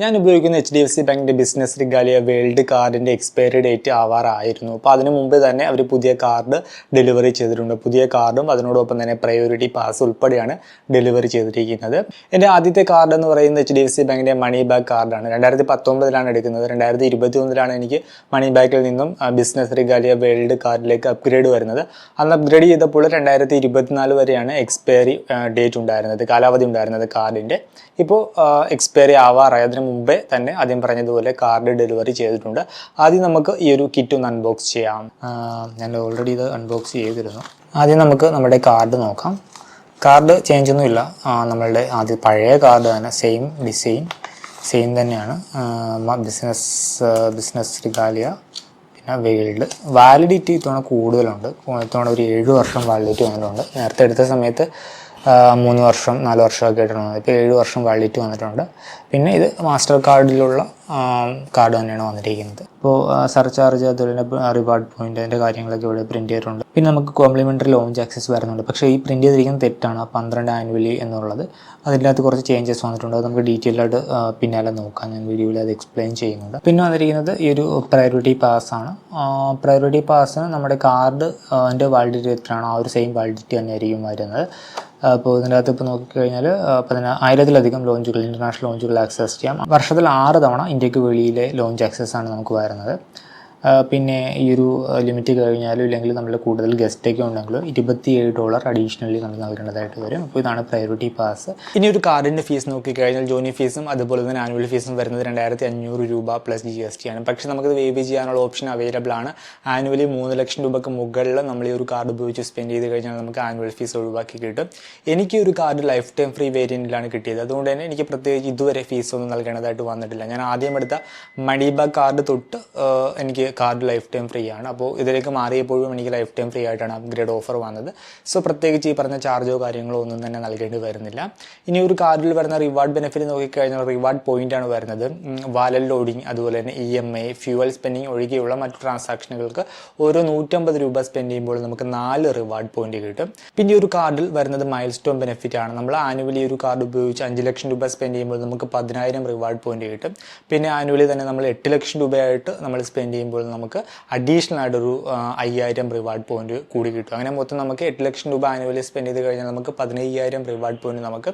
ഞാൻ ഉപയോഗിക്കുന്ന H D F C ബാങ്കിന്റെ ബിസിനസ് റിഗാലിയ വേൾഡ് കാർഡിന്റെ എക്സ്പയറി ഡേറ്റ് ആവാറായിരുന്നു. അപ്പോൾ അതിന് മുമ്പ് തന്നെ അവർ പുതിയ കാർഡ് ഡെലിവറി ചെയ്തിട്ടുണ്ട്. പുതിയ കാർഡും അതിനോടൊപ്പം തന്നെ പ്രയോറിറ്റി പാസ് ഉൾപ്പെടെയാണ് ഡെലിവറി ചെയ്തിരിക്കുന്നത്. എന്റെ ആദ്യത്തെ കാർഡ് എന്ന് പറയുന്നത് എച്ച് ഡി എഫ് സി ബാങ്കിന്റെ മണി ബാക്ക് കാർഡാണ് രണ്ടായിരത്തി പത്തൊമ്പതിലാണ് എടുക്കുന്നത്. രണ്ടായിരത്തി ഇരുപത്തി ഒന്നിലാണ് എനിക്ക് മണി ബാക്കിൽ നിന്നും ബിസിനസ് റിഗാലിയ വേൾഡ് കാർഡിലേക്ക് അപ്ഗ്രേഡ് വരുന്നത്. അന്ന് അപ്ഗ്രേഡ് ചെയ്തപ്പോൾ രണ്ടായിരത്തി ഇരുപത്തിനാല് വരെയാണ് എക്സ്പയറി ഡേറ്റ് ഉണ്ടായിരുന്നത് കാലാവധി ഉണ്ടായിരുന്നത് കാർഡിന്റെ ഇപ്പോൾ എക്സ്പയറി ആവാറായി. അതിന് മുമ്പേ തന്നെ ആദ്യം പറഞ്ഞതുപോലെ കാർഡ് ഡെലിവറി ചെയ്തിട്ടുണ്ട്. ആദ്യം നമുക്ക് ഈ ഒരു കിറ്റ് ഒന്ന് അൺബോക്സ് ചെയ്യാം. ഞാൻ ഓൾറെഡി ഇത് അൺബോക്സ് ചെയ്തിരുന്നു. ആദ്യം നമുക്ക് നമ്മുടെ കാർഡ് നോക്കാം. കാർഡ് ചേഞ്ച് ഒന്നുമില്ല നമ്മളുടെ ആദ്യം പഴയ കാർഡ് തന്നെ സെയിം ഡിസൈൻ സെയിം തന്നെയാണ്. ബിസിനസ് ബിസിനസ് റിഗാലിയ പിന്നെ വേൾഡ്. വാലിഡിറ്റി ഇത്തവണ കൂടുതലുണ്ട്. ഇത്തവണ ഒരു ഏഴ് വർഷം വാലിഡിറ്റി വന്നിട്ടുണ്ട്. നേരത്തെ എടുത്ത സമയത്ത് മൂന്ന് വർഷം നാല് വർഷമൊക്കെ ആയിട്ടാണ് വന്നത്. ഇപ്പോൾ ഏഴ് വർഷം വാലിഡിറ്റി വന്നിട്ടുണ്ട്. പിന്നെ ഇത് മാസ്റ്റർ കാർഡിലുള്ള കാർഡ് തന്നെയാണ് വന്നിരിക്കുന്നത്. ഇപ്പോൾ സർചാർജ് അതുപോലെ തന്നെ റിവാർഡ് പോയിന്റ് അതിന്റെ കാര്യങ്ങളൊക്കെ ഇവിടെ പ്രിന്റ് ചെയ്തിട്ടുണ്ട്. പിന്നെ നമുക്ക് കോംപ്ലിമെന്ററി ലോഞ്ച് ആക്സസ് വരുന്നുണ്ട്. പക്ഷേ ഈ പ്രിന്റ് ചെയ്തിരിക്കുന്നത് തെറ്റാണ്. പന്ത്രണ്ട് ആനുവലി എന്നുള്ളത്. അതിനകത്ത് കുറച്ച് ചേഞ്ചസ് വന്നിട്ടുണ്ട്. അത് നമുക്ക് ഡീറ്റെയിൽ ആയിട്ട് പിന്നാലെ നോക്കാം. ഞാൻ വീഡിയോയിൽ അത് എക്സ്പ്ലെയിൻ ചെയ്യുന്നുണ്ട്. പിന്നെ വന്നിരിക്കുന്നത് ഈ ഒരു പ്രയോറിറ്റി പാസ് ആണ്. പ്രയോറിറ്റി പാസ്സിന് നമ്മുടെ കാർഡ് അതിന്റെ വാലിഡിറ്റി എത്രയാണോ ആ ഒരു സെയിം വാലിഡിറ്റി തന്നെയായിരിക്കും വരുന്നത്. അപ്പോൾ ഇതിന്റെ അകത്ത് ഇപ്പോൾ നോക്കിക്കഴിഞ്ഞാൽ പതിനാ ആയിരത്തിലധികം ലോഞ്ചുകൾ ഇന്റർനാഷണൽ ലോഞ്ചുകൾ ആക്സസ് ചെയ്യാം. വർഷത്തിൽ ആറ് തവണ ഇന്ത്യയ്ക്ക് വെളിയിലെ ലോഞ്ച് ആക്സസ് ആണ് നമുക്ക് വരുന്നത്. പിന്നെ ഈ ഒരു ലിമിറ്റ് കഴിഞ്ഞാലും ഇല്ലെങ്കിൽ നമ്മൾ കൂടുതൽ ഗസ്റ്റൊക്കെ ഉണ്ടെങ്കിലോ ഇരുപത്തിയേഴ് ഡോളർ അഡീഷണലി നമ്മൾ നൽകേണ്ടതായിട്ട് വരും. അപ്പോൾ ഇതാണ് പ്രയോറിറ്റി പാസ് ഇനി ഒരു കാർഡിന്റെ ഫീസ് നോക്കിക്കഴിഞ്ഞാൽ ജോനി ഫീസും അതുപോലെ തന്നെ ആനുവൽ ഫീസും വരുന്നത് രണ്ടായിരത്തി അഞ്ഞൂറ് രൂപ പ്ലസ് ജി എസ് ടി ആണ്. പക്ഷേ നമുക്കത് വേവ് ചെയ്യാനുള്ള ഓപ്ഷൻ അവൈലബിൾ ആണ്. ആനുവലി മൂന്ന് ലക്ഷം രൂപയ്ക്ക് മുകളിൽ നമ്മൾ ഈ ഒരു കാർഡ് ഉപയോഗിച്ച് സ്പെൻഡ് ചെയ്ത് കഴിഞ്ഞാൽ നമുക്ക് ആനുവൽ ഫീസ് ഒഴിവാക്കി കിട്ടും. എനിക്ക് ഒരു കാർഡ് ലൈഫ് ടൈം ഫ്രീ വേരിയന്റിലാണ് കിട്ടിയത്. അതുകൊണ്ട് തന്നെ എനിക്ക് പ്രത്യേകിച്ച് ഇതുവരെ ഫീസ് ഒന്നും നൽകേണ്ടതായിട്ട് വന്നിട്ടില്ല. ഞാൻ ആദ്യം എടുത്ത മണിബാഗ് കാർഡ് തൊട്ട് എനിക്ക് കാർഡ് ലൈഫ് ടൈം ഫ്രീ ആണ്. അപ്പോൾ ഇതിലേക്ക് മാറിയപ്പോഴും എനിക്ക് ലൈഫ് ടൈം ഫ്രീ ആയിട്ടാണ് അപ്ഗ്രേഡ് ഓഫർ വന്നത്. സോ പ്രത്യേകിച്ച് ഈ പറഞ്ഞ ചാർജോ കാര്യങ്ങളോ ഒന്നും തന്നെ നൽകേണ്ടി വരുന്നില്ല. ഇനി ഒരു കാർഡിൽ വരുന്ന റിവാർഡ് ബെനിഫിറ്റ് നോക്കിക്കഴിഞ്ഞാൽ റിവാർഡ് പോയിന്റ് ആണ് വരുന്നത്. വാലൽ ലോഡിംഗ് അതുപോലെ തന്നെ E M I fuel spending ഒഴികെയുള്ള മറ്റു ട്രാൻസാക്ഷനുകൾക്ക് ഓരോ നൂറ്റമ്പത് രൂപ സ്പെൻഡ് ചെയ്യുമ്പോൾ നമുക്ക് നാല് റിവാർഡ് പോയിന്റ് കിട്ടും. പിന്നെ ഒരു കാർഡിൽ വരുന്നത് മൈൽ സ്റ്റോൺ ബെനിഫിറ്റ് ആണ്. നമ്മൾ ആനുവലി ഒരു കാർഡ് ഉപയോഗിച്ച് അഞ്ച് ലക്ഷം രൂപ സ്പെൻഡ് ചെയ്യുമ്പോൾ നമുക്ക് പതിനായിരം റിവാർഡ് പോയിന്റ് കിട്ടും. പിന്നെ ആനുവലി തന്നെ നമ്മൾ എട്ട് ലക്ഷം രൂപയായിട്ട് നമ്മൾ സ്പെൻഡ് ചെയ്യുമ്പോൾ നമുക്ക് അഡീഷണൽ ആയിട്ടൊരു അയ്യായിരം റിവാർഡ് പോയിന്റ് കൂടി കിട്ടും. അങ്ങനെ മൊത്തം നമുക്ക് എട്ട് ലക്ഷം രൂപ ആനുവലി സ്പെൻഡ് ചെയ്ത് കഴിഞ്ഞാൽ നമുക്ക് പതിനയ്യായിരം റിവാർഡ് പോയിന്റ് നമുക്ക്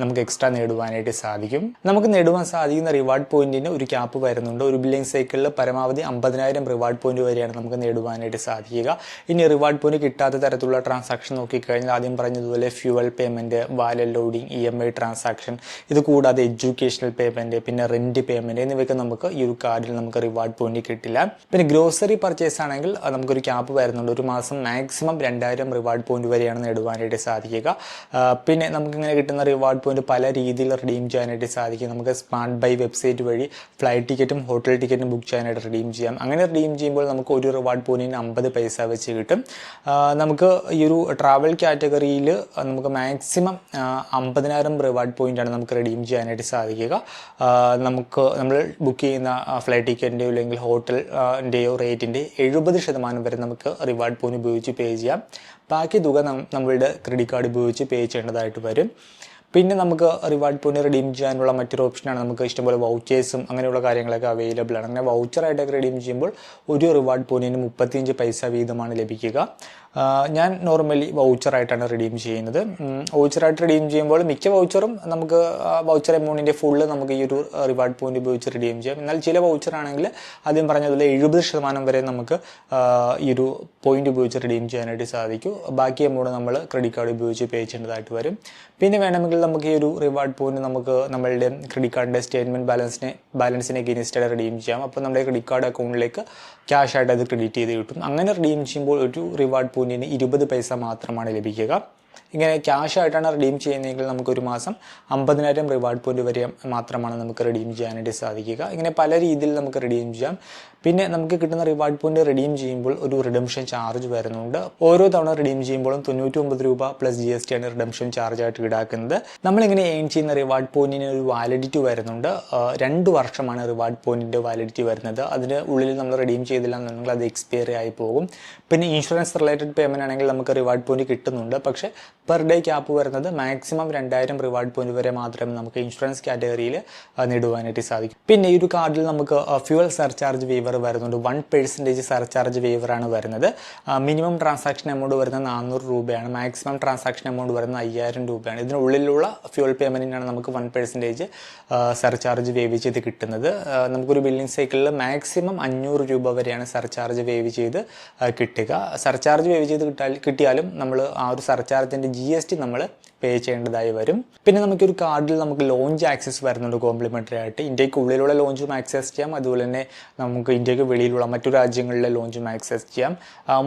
നമുക്ക് എക്സ്ട്രാ നേടുവാനായിട്ട് സാധിക്കും. നമുക്ക് നേടുവാൻ സാധിക്കുന്ന റിവാർഡ് പോയിന്റിന് ഒരു ക്യാപ്പ് വരുന്നുണ്ട്. ഒരു ബില്ലിംഗ് സൈക്കിളിൽ പരമാവധി അമ്പതിനായിരം റിവാർഡ് പോയിന്റ് വരെയാണ് നമുക്ക് നേടുവാനായിട്ട് സാധിക്കുക. ഇനി റിവാർഡ് പോയിന്റ് കിട്ടാത്ത തരത്തിലുള്ള ട്രാൻസാക്ഷൻ നോക്കിക്കഴിഞ്ഞാൽ ആദ്യം പറഞ്ഞതുപോലെ fuel payment wallet loading E M I transaction ഇത് കൂടാതെ എഡ്യൂക്കേഷണൽ പേയ്മെന്റ് പിന്നെ റെന്റ് പേയ്മെന്റ് എന്നിവയൊക്കെ നമുക്ക് ഈ ഒരു കാർഡിൽ നമുക്ക് റിവാർഡ് പോയിന്റ് കിട്ടില്ല. പിന്നെ ഗ്രോസറി പർച്ചേസ് ആണെങ്കിൽ നമുക്കൊരു ക്യാപ്പ് വരുന്നുണ്ട്. ഒരു മാസം മാക്സിമം രണ്ടായിരം റിവാർഡ് പോയിന്റ് വരെയാണ് നേടുവാനായിട്ട് സാധിക്കുക. പിന്നെ നമുക്ക് ഇങ്ങനെ കിട്ടുന്ന റിവാർഡ് പോയിന്റ് പല രീതിയിൽ റിഡീം ചെയ്യാനായിട്ട് സാധിക്കും. നമുക്ക് സ്മാർട്ട് ബൈ വെബ്സൈറ്റ് വഴി ഫ്ലൈറ്റ് ടിക്കറ്റും ഹോട്ടൽ ടിക്കറ്റും ബുക്ക് ചെയ്യാനായിട്ട് റിഡീം ചെയ്യാം. അങ്ങനെ റിഡീം ചെയ്യുമ്പോൾ നമുക്ക് ഒരു റിവാർഡ് പോയിന്റിന് അമ്പത് പൈസ വെച്ച് കിട്ടും. നമുക്ക് ഈ ഒരു ട്രാവൽ കാറ്റഗറിയിൽ നമുക്ക് മാക്സിമം അമ്പതിനായിരം റിവാർഡ് പോയിന്റ് ആണ് നമുക്ക് റിഡീം ചെയ്യാനായിട്ട് സാധിക്കുക. നമുക്ക് നമ്മൾ ബുക്ക് ചെയ്യുന്ന ഫ്ലൈറ്റ് ടിക്കറ്റിന്റെയോ അല്ലെങ്കിൽ ഹോട്ടലിന്റെയോ റേറ്റിന്റെ എഴുപത് ശതമാനം വരെ നമുക്ക് റിവാർഡ് പോയിന്റ് ഉപയോഗിച്ച് പേ ചെയ്യാം. ബാക്കി തുക നമ്മളുടെ ക്രെഡിറ്റ് കാർഡ് ഉപയോഗിച്ച് പേ ചെയ്യേണ്ടതായിട്ട് വരും. പിന്നെ നമുക്ക് റിവാർഡ് പോയിന്റ് റിഡീം ചെയ്യാനുള്ള മറ്റൊരു ഓപ്ഷനാണ് നമുക്ക് ഇഷ്ടംപോലെ വൗച്ചേഴ്സും അങ്ങനെയുള്ള കാര്യങ്ങളൊക്കെ അവൈലബിൾ ആണ്. അങ്ങനെ വൗച്ചറായിട്ടൊക്കെ റിഡീം ചെയ്യുമ്പോൾ ഒരു റിവാർഡ് പോയിന്റിന് മുപ്പത്തിയഞ്ച് പൈസ വീതമാണ് ലഭിക്കുക. ഞാൻ നോർമലി വൗച്ചറായിട്ടാണ് റിഡീം ചെയ്യുന്നത്. വൗച്ചറായിട്ട് റിഡീം ചെയ്യുമ്പോൾ മിക്ക വൗച്ചറും നമുക്ക് വൗച്ചർ എമൗണ്ടിന്റെ ഫുള്ള് നമുക്ക് ഈ ഒരു റിവാർഡ് പോയിന്റ് ഉപയോഗിച്ച് റിഡീം ചെയ്യാം. എന്നാൽ ചില വൗച്ചറാണെങ്കിൽ ആദ്യം പറഞ്ഞതുപോലെ എഴുപത് ശതമാനം വരെ നമുക്ക് ഈ ഒരു പോയിന്റ് ഉപയോഗിച്ച് റിഡീം ചെയ്യാനായിട്ട് സാധിക്കും. ബാക്കി എമൗണ്ട് നമ്മൾ ക്രെഡിറ്റ് കാർഡ് ഉപയോഗിച്ച് പേ ചെയ്യേണ്ടതായിട്ട് വരും. പിന്നെ വേണമെങ്കിൽ നമുക്ക് ഈ ഒരു റിവാർഡ് പോയിന്റ് നമുക്ക് നമ്മളുടെ ക്രെഡിറ്റ് കാർഡിന്റെ സ്റ്റേറ്റ്മെന്റ് ബാലൻസിനെ ബാലൻസിനെ ഗിനിസ്റ്റഡ് റിഡീം ചെയ്യാം. അപ്പോൾ നമ്മുടെ ക്രെഡിറ്റ് കാർഡ് അക്കൗണ്ടിലേക്ക് ക്യാഷ് ആയിട്ട് അത് ക്രെഡിറ്റ് ചെയ്ത് കിട്ടും. അങ്ങനെ റിഡീം ചെയ്യുമ്പോൾ ഒരു റിവാർഡ് പോയിന്റിന് ഇരുപത് പൈസ മാത്രമാണ് ലഭിക്കുക. ഇങ്ങനെ ക്യാഷ് ആയിട്ടാണ് റിഡീം ചെയ്യുന്നതെങ്കിൽ നമുക്ക് ഒരു മാസം അമ്പതിനായിരം റിവാർഡ് പോയിന്റ് വരെ മാത്രമാണ് നമുക്ക് റിഡീം ചെയ്യാനായിട്ട് സാധിക്കുക. ഇങ്ങനെ പല രീതിയിൽ നമുക്ക് റിഡീം ചെയ്യാം. പിന്നെ നമുക്ക് കിട്ടുന്ന റിവാർഡ് പോയിന്റ് റിഡീം ചെയ്യുമ്പോൾ ഒരു റിഡംഷൻ ചാർജ് വരുന്നുണ്ട്. ഓരോ തവണ റിഡീം ചെയ്യുമ്പോഴും തൊണ്ണൂറ്റി ഒമ്പത് രൂപ പ്ലസ് ജി എസ് ടി ആണ് റിഡംഷൻ ചാർജ് ആയിട്ട് ഈടാക്കുന്നത്. നമ്മളിങ്ങനെ എയിൻ ചെയ്യുന്ന റിവാർഡ് പോയിന്റിന് ഒരു വാലിഡിറ്റി വരുന്നുണ്ട്. രണ്ട് വർഷമാണ് റിവാർഡ് പോയിന്റിന്റെ വാലിഡിറ്റി വരുന്നത്. അതിന് ഉള്ളിൽ നമ്മൾ റിഡീം ചെയ്തില്ല എന്നുണ്ടെങ്കിൽ അത് എക്സ്പയറി ആയി പോകും. പിന്നെ ഇൻഷുറൻസ് റിലേറ്റഡ് പേയ്മെന്റ് ആണെങ്കിൽ നമുക്ക് റിവാർഡ് പോയിന്റ് കിട്ടുന്നുണ്ട്. പക്ഷേ പെർ ഡേ ക്യാപ്പ് വരുന്നത് മാക്സിമം രണ്ടായിരം റിവാർഡ് പോയിന്റ് വരെ മാത്രമേ നമുക്ക് ഇൻഷുറൻസ് കാറ്റഗറിയിൽ നേടുവാനായിട്ട് സാധിക്കും. പിന്നെ ഈ ഒരു കാർഡിൽ നമുക്ക് ഫ്യൂവൽ സർചാർജ് വേവർ വരുന്നുണ്ട്. വൺ പെർസെന്റേജ് സർചാർജ് വേവറാണ് വരുന്നത്. മിനിമം ട്രാൻസാക്ഷൻ എമൗണ്ട് വരുന്നത് നാനൂറ് രൂപയാണ്. മാക്സിമം ട്രാൻസാക്ഷൻ എമൗണ്ട് വരുന്നത് അയ്യായിരം രൂപയാണ്. ഇതിനുള്ളിലുള്ള ഫ്യൂൽ പേയ്മെന്റിനാണ് നമുക്ക് വൺ പെർസെന്റേജ് സർചാർജ് വേവ് ചെയ്ത് കിട്ടുന്നത്. നമുക്കൊരു ബില്ലിംഗ് സൈക്കിളിൽ മാക്സിമം അഞ്ഞൂറ് രൂപ വരെയാണ് സർചാർജ് വേവ് ചെയ്ത് കിട്ടുക. സർചാർജ് വേവ് ചെയ്ത് കിട്ടാൽ കിട്ടിയാലും നമ്മൾ ആ ഒരു സർചാർജിന്റെ ജി എസ് ടി നമ്മൾ പേ ചെയ്യേണ്ടതായി വരും. പിന്നെ നമുക്ക് ഒരു കാർഡിൽ നമുക്ക് ലോഞ്ച് ആക്സസ് വരുന്നുണ്ട് കോംപ്ലിമെന്ററി ആയിട്ട്. ഇന്ത്യയ്ക്ക് ഉള്ളിലുള്ള ലോഞ്ചും ആക്സസ് ചെയ്യാം. അതുപോലെ തന്നെ നമുക്ക് ഇന്ത്യയ്ക്ക് വെളിയിലുള്ള മറ്റു രാജ്യങ്ങളിലെ ലോഞ്ചും ആക്സസ് ചെയ്യാം.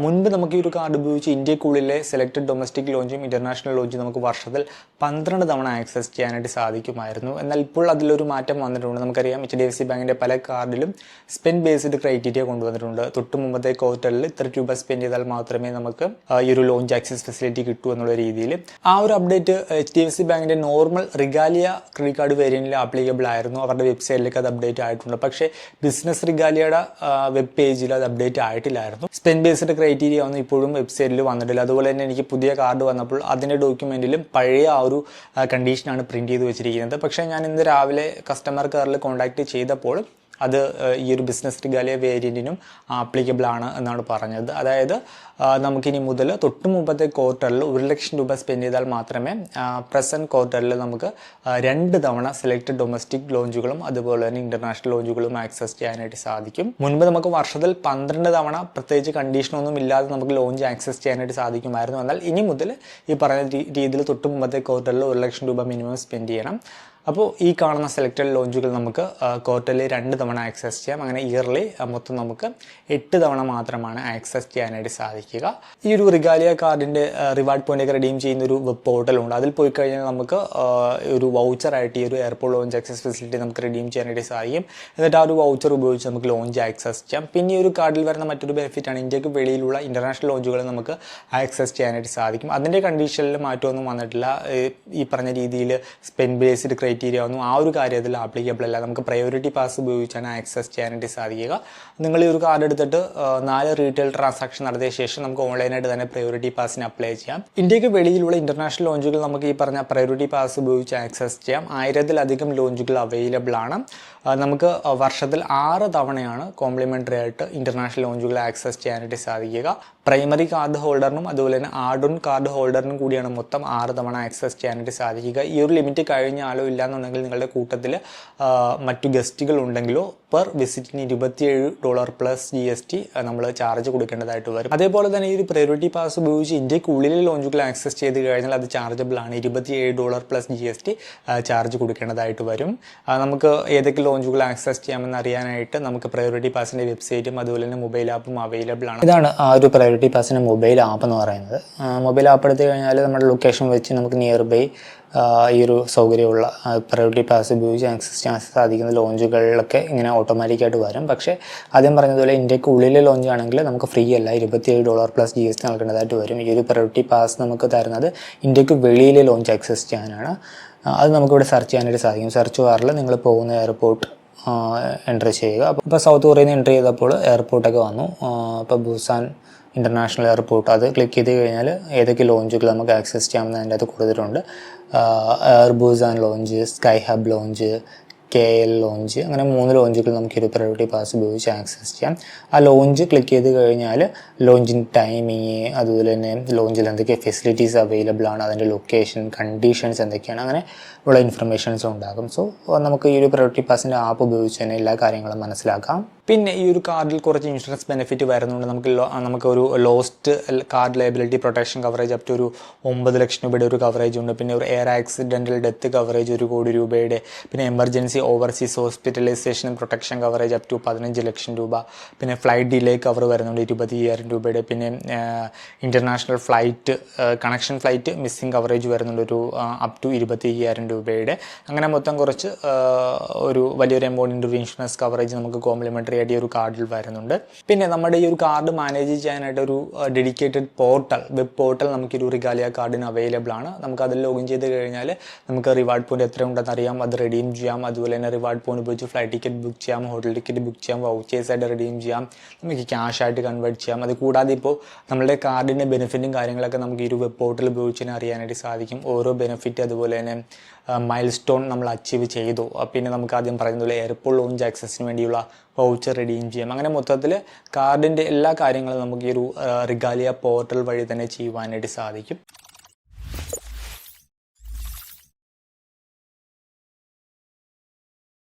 മുൻപ് നമുക്ക് ഈ ഒരു കാർഡ് ഉപയോഗിച്ച് ഇന്ത്യക്കുള്ളിലെ സെലക്ടഡ് ഡൊമസ്റ്റിക് ലോഞ്ചും ഇന്റർനാഷണൽ ലോഞ്ചും നമുക്ക് വർഷത്തിൽ പന്ത്രണ്ട് തവണ ആക്സസ് ചെയ്യാനായിട്ട് സാധിക്കുമായിരുന്നു. എന്നാൽ ഇപ്പോൾ അതിലൊരു മാറ്റം വന്നിട്ടുണ്ട്. നമുക്കറിയാം എച്ച് ഡി എഫ് സി ബാങ്കിന്റെ പല കാർഡിലും സ്പെൻഡ് ബേസ്ഡ് ക്രൈറ്റീരിയ കൊണ്ടുവന്നിട്ടുണ്ട്. തൊട്ട് മുമ്പത്തെ ക്വാർട്ടറിൽ ഇത്ര രൂപ സ്പെൻഡ് ചെയ്താൽ മാത്രമേ നമുക്ക് ഈ ഒരു ലോഞ്ച് ആക്സസ് ഫെസിലിറ്റി കിട്ടൂ എന്നുള്ള രീതിയിൽ. ആ ഒരു update H D F C ബാങ്കിന്റെ നോർമൽ റിഗാലിയ ക്രെഡിറ്റ് കാർഡ് വേരിയന്റിൽ ആപ്ലിക്കബിൾ ആയിരുന്നു. അവരുടെ വെബ്സൈറ്റിലേക്ക് അത് അപ്ഡേറ്റ് ആയിട്ടുണ്ട്. പക്ഷേ ബിസിനസ് റിഗാലിയയുടെ വെബ് പേജിൽ അത് അപ്ഡേറ്റ് ആയിട്ടില്ലായിരുന്നു. സ്പെൻഡ് ബേസ്ഡ് ക്രൈറ്റീരിയ ഒന്നും ഇപ്പോഴും വെബ്സൈറ്റിൽ വന്നിട്ടില്ല. അതുപോലെ തന്നെ എനിക്ക് പുതിയ കാർഡ് വന്നപ്പോൾ അതിന്റെ ഡോക്യുമെന്റിലും പഴയ ആ ഒരു കണ്ടീഷനാണ് പ്രിന്റ് ചെയ്ത് വെച്ചിരിക്കുന്നത്. പക്ഷേ ഞാൻ ഇന്ന് രാവിലെ കസ്റ്റമർ കെയറിൽ കോൺടാക്ട് ചെയ്തപ്പോൾ അത് ഈ ഒരു ബിസിനസ് റിഗാലിയ വേരിയന്റിനും ആപ്ലിക്കബിൾ ആണ് എന്നാണ് പറഞ്ഞത്. അതായത് നമുക്കിനി മുതൽ തൊട്ട് മുമ്പത്തെ ക്വാർട്ടറിൽ ഒരു ലക്ഷം രൂപ സ്പെൻഡ് ചെയ്താൽ മാത്രമേ പ്രസന്റ് ക്വാർട്ടറിൽ നമുക്ക് രണ്ട് തവണ സെലക്ട് ഡൊമസ്റ്റിക് ലോഞ്ചുകളും അതുപോലെ തന്നെ ഇന്റർനാഷണൽ ലോഞ്ചുകളും ആക്സസ് ചെയ്യാനായിട്ട് സാധിക്കും. മുൻപ് നമുക്ക് വർഷത്തിൽ പന്ത്രണ്ട് തവണ പ്രത്യേകിച്ച് കണ്ടീഷനൊന്നും ഇല്ലാതെ നമുക്ക് ലോഞ്ച് ആക്സസ് ചെയ്യാനായിട്ട് സാധിക്കുമായിരുന്നു. എന്നാൽ ഇനി മുതൽ ഈ പറഞ്ഞ രീതിയിൽ തൊട്ട് മുമ്പത്തെ ക്വാർട്ടറിൽ ഒരു ലക്ഷം രൂപ മിനിമം സ്പെൻഡ് ചെയ്യണം. അപ്പോൾ ഈ കാണുന്ന സെലക്റ്റഡ് ലോഞ്ചുകൾ നമുക്ക് ക്വാർട്ടർലി രണ്ട് തവണ ആക്സസ് ചെയ്യാം. അങ്ങനെ ഇയർലി മൊത്തം നമുക്ക് എട്ട് തവണ മാത്രമാണ് ആക്സസ് ചെയ്യാനായിട്ട് സാധിക്കുക. ഈ ഒരു റിഗാലിയ കാർഡിന്റെ റിവാർഡ് പോയിന്റൊക്കെ റെഡീം ചെയ്യുന്ന ഒരു വെബ് പോർട്ടലുണ്ട് അതിൽ പോയി കഴിഞ്ഞാൽ നമുക്ക് ഒരു വൗച്ചറായിട്ട് ഈ ഒരു എയർപോർട്ട് ലോഞ്ച് ആക്സസ് ഫെസിലിറ്റി നമുക്ക് റെഡീം ചെയ്യാനായിട്ട് സാധിക്കും. എന്നിട്ട് ആ ഒരു വൗച്ചർ ഉപയോഗിച്ച് നമുക്ക് ലോഞ്ച് ആക്സസ് ചെയ്യാം. പിന്നെ ഈ ഒരു കാർഡിൽ വരുന്ന മറ്റൊരു ബെനിഫിറ്റാണ് ഇന്ത്യയ്ക്ക് വെളിയിലുള്ള ഇന്റർനാഷണൽ ലോഞ്ചുകൾ നമുക്ക് ആക്സസ് ചെയ്യാനായിട്ട് സാധിക്കും. അതിന്റെ കണ്ടീഷനിൽ മാറ്റമൊന്നും വന്നിട്ടില്ല. ഈ പറഞ്ഞ രീതിയിൽ സ്പെൻ ബേസ്ഡ് ക്രൈറ്റീരിയ ഒന്നും ആ ഒരു കാര്യത്തിൽ ആപ്ലിക്കബിൾ അല്ല. നമുക്ക് പ്രയോറിറ്റി പാസ് ഉപയോഗിച്ചാണ് ആക്സസ് ചെയ്യാനായിട്ട് സാധിക്കുക. നിങ്ങൾ ഈ ഒരു കാർഡ് എടുത്തിട്ട് നാല് റീറ്റെയിൽ ട്രാൻസാക്ഷൻ നടത്തിയ ശേഷം നമുക്ക് ഓൺലൈനായിട്ട് തന്നെ പ്രയോറിറ്റി പാസിന് അപ്ലൈ ചെയ്യാം. ഇന്ത്യയ്ക്ക് വെളിയിലുള്ള ഇന്റർനാഷണൽ ലോഞ്ചുകൾ നമുക്ക് ഈ പറഞ്ഞ പ്രയോറിറ്റി പാസ് ഉപയോഗിച്ച് ആക്സസ് ചെയ്യാം. ആയിരത്തിലധികം ലോഞ്ചുകൾ അവൈലബിൾ ആണ്. നമുക്ക് വർഷത്തിൽ ആറ് തവണയാണ് കോംപ്ലിമെന്ററി ആയിട്ട് ഇന്റർനാഷണൽ ലോഞ്ചുകൾ ആക്സസ് ചെയ്യാനായിട്ട് സാധിക്കുക. പ്രൈമറി കാർഡ് ഹോൾഡറിനും അതുപോലെ തന്നെ ആഡ് കാർഡ് ഹോൾഡറിനും കൂടിയാണ് മൊത്തം ആറ് തവണ ആക്സസ് ചെയ്യാനായിട്ട് സാധിക്കുക. ഈ ഒരു ലിമിറ്റ് കഴിഞ്ഞാലോ ഇല്ലാന്നുണ്ടെങ്കിൽ നിങ്ങളുടെ കൂട്ടത്തിൽ മറ്റു ഗസ്റ്റുകൾ ഉണ്ടെങ്കിലോ പെർ വിസിറ്റിന് ഇരുപത്തിയേഴ് dollar plus G S T നമ്മൾ ചാർജ് കൊടുക്കേണ്ടതായിട്ട് വരും. അതേപോലെ തന്നെ ഈ ഒരു പ്രയോറിറ്റി പാസ് ഉപയോഗിച്ച് ഇന്ത്യക്കുള്ളിലെ ലോഞ്ചുകൾ ആക്സസ് ചെയ്ത് കഴിഞ്ഞാൽ അത് ചാർജബിൾ ആണ്. ഇരുപത്തിയേഴ് dollar plus G S T charge കൊടുക്കേണ്ടതായിട്ട് വരും. നമുക്ക് ഏതൊക്കെ ലോഞ്ചുകൾ ആക്സസ് ചെയ്യാമെന്ന് അറിയാനായിട്ട് നമുക്ക് പ്രയോറിറ്റി പാസിന്റെ വെബ്സൈറ്റും അതുപോലെ തന്നെ മൊബൈൽ ആപ്പും അവൈലബിൾ ആണ്. ഇതാണ് ആ ഒരു പ്രയോറിറ്റി പാസിന്റെ മൊബൈൽ ആപ്പ് എന്ന് പറയുന്നത്. മൊബൈൽ ആപ്പ് എടുത്തു കഴിഞ്ഞാൽ നമ്മുടെ ലൊക്കേഷൻ വെച്ച് നമുക്ക് നിയർ ബൈ ഈ ഒരു സൗകര്യമുള്ള പ്രയോറിറ്റി പാസ് ഉപയോഗിച്ച് ആക്സസ് ചെയ്യാൻ സാധിക്കുന്ന ലോഞ്ചുകളിലൊക്കെ ഇങ്ങനെ ഓട്ടോമാറ്റിക്കായിട്ട് വരും. പക്ഷേ ആദ്യം പറഞ്ഞതുപോലെ ഇന്ത്യയ്ക്ക് ഉള്ളിലെ ലോഞ്ച് ആണെങ്കിൽ നമുക്ക് ഫ്രീ അല്ല. ഇരുപത്തിയേഴ് dollar plus G S T നൽകേണ്ടതായിട്ട് വരും. ഈ ഒരു പ്രയോറിറ്റി പാസ് നമുക്ക് തരുന്നത് ഇന്ത്യയ്ക്ക് വെളിയിലെ ലോഞ്ച് ആക്സസ് ചെയ്യാനാണ്. അത് നമുക്കിവിടെ സെർച്ച് ചെയ്യാനായിട്ട് സാധിക്കും. സെർച്ച് ബാറിൽ നിങ്ങൾ പോകുന്ന എയർപോർട്ട് എന്റർ ചെയ്യുക. അപ്പോൾ സൗത്ത് കൊറിയയിൽ നിന്ന് എന്റർ ചെയ്തപ്പോൾ എയർപോർട്ടൊക്കെ വന്നു. അപ്പോൾ ബുസാൻ ഇന്റർനാഷണൽ എയർപോർട്ട് അത് ക്ലിക്ക് ചെയ്ത് കഴിഞ്ഞാൽ ഏതൊക്കെ ലോഞ്ചുകൾ നമുക്ക് ആക്സസ് ചെയ്യാമെന്ന് അതിന്റെ അത് കൊടുത്തിട്ടുണ്ട്. Air Busan lounge sky hub lounge K L lounge അങ്ങനെ മൂന്ന് ലോഞ്ചുകൾ നമുക്ക് ഒരു പ്രയോറിറ്റി പാസ് ഉപയോഗിച്ച് ആക്സസ് ചെയ്യാം. ആ ലോഞ്ച് ക്ലിക്ക് ചെയ്ത് കഴിഞ്ഞാൽ ലോഞ്ചിങ് ടൈമിങ് അതുപോലെ തന്നെ ലോഞ്ചിൽ എന്തൊക്കെ ഫെസിലിറ്റീസ് അവൈലബിൾ ആണ് അതിന്റെ ലൊക്കേഷൻ കണ്ടീഷൻസ് എന്തൊക്കെയാണ് അങ്ങനെ ഉള്ള ഇൻഫർമേഷൻസ് ഉണ്ടാകും. സോ നമുക്ക് ഈ ഒരു പ്രയോറിറ്റി പാസിന്റെ ആപ്പ് ഉപയോഗിച്ച് തന്നെ എല്ലാ കാര്യങ്ങളും മനസ്സിലാക്കാം. പിന്നെ ഈ ഒരു കാർഡിൽ കുറച്ച് ഇൻഷുറൻസ് ബെനിഫിറ്റ് വരുന്നുണ്ട്. നമുക്ക് നമുക്ക് ഒരു lost card liability protection coverage up to ഒരു ഒമ്പത് ലക്ഷം രൂപയുടെ ഒരു കവറേജ് ഉണ്ട്. പിന്നെ ഒരു എയർ ആക്സിഡന്റൽ ഡെത്ത് കവറേജ് ഒരു കോടി രൂപയുടെ. പിന്നെ emergency overseas hospitalisation protection coverage up to പതിനഞ്ച് ലക്ഷം രൂപ. പിന്നെ ഫ്ലൈറ്റ് ഡിലേ കവർ വരുന്നുണ്ട് ഇരുപത്തി അയ്യായിരം രൂപയുടെ. പിന്നെ international flight connection flight missing coverage വരുന്നുണ്ട് ഒരു അപ് ടു ഇരുപത്തി അയ്യായിരം രൂപയുടെ. അങ്ങനെ മൊത്തം കുറച്ച് ഒരു വലിയൊരു എമൗണ്ടിന്റെ ഒരു ഇൻഷുറൻസ് കവറേജ് നമുക്ക് കോംപ്ലിമെന്ററി ആയിട്ട് ഒരു കാർഡിൽ വരുന്നുണ്ട്. പിന്നെ നമ്മുടെ ഈ ഒരു കാർഡ് മാനേജ് ചെയ്യാനായിട്ട് ഒരു ഡെഡിക്കേറ്റഡ് പോർട്ടൽ വെബ് പോർട്ടൽ നമുക്ക് ഒരു റിഗാലിയ കാർഡിന് അവൈലബിൾ ആണ്. നമുക്ക് അതിൽ ലോഗിൻ ചെയ്ത് കഴിഞ്ഞാൽ നമുക്ക് റിവാർഡ് പോയിന്റ് എത്ര ഉണ്ടെന്ന് അറിയാം. അത് റെഡീം ചെയ്യാം. അതുപോലെ തന്നെ റിവാർഡ് പോയിന്റ് ഉപയോഗിച്ച് ഫ്ലൈറ്റ് ടിക്കറ്റ് ബുക്ക് ചെയ്യാം. ഹോട്ടൽ ടിക്കറ്റ് ബുക്ക് ചെയ്യാം. വൗച്ചേഴ്സ് ആയിട്ട് റെഡീം ചെയ്യാം. നമുക്ക് ക്യാഷ് ആയിട്ട് കൺവേർട്ട് ചെയ്യാം. അത് കൂടാതെ ഇപ്പോൾ നമ്മുടെ കാർഡിന്റെ ബെനിഫിറ്റും കാര്യങ്ങളൊക്കെ നമുക്ക് ഈ ഒരു വെബ് പോർട്ടൽ ഉപയോഗിച്ച് തന്നെ അറിയാനായിട്ട് സാധിക്കും. ഓരോ ബെനിഫിറ്റ് അതുപോലെ തന്നെ മൈൽ സ്റ്റോൺ നമ്മൾ അച്ചീവ് ചെയ്തു. പിന്നെ നമുക്ക് ആദ്യം പറയുന്നത് എയർപോർട്ട് ലോഞ്ച് ആക്സസിന് വേണ്ടിയുള്ള വൗച്ചർ റെഡീം ചെയ്യാം. അങ്ങനെ മൊത്തത്തിൽ കാർഡിന്റെ എല്ലാ കാര്യങ്ങളും നമുക്ക് ഈ ഒരു റിഗാലിയ പോർട്ടൽ വഴി തന്നെ ചെയ്യുവാനായിട്ട് സാധിക്കും.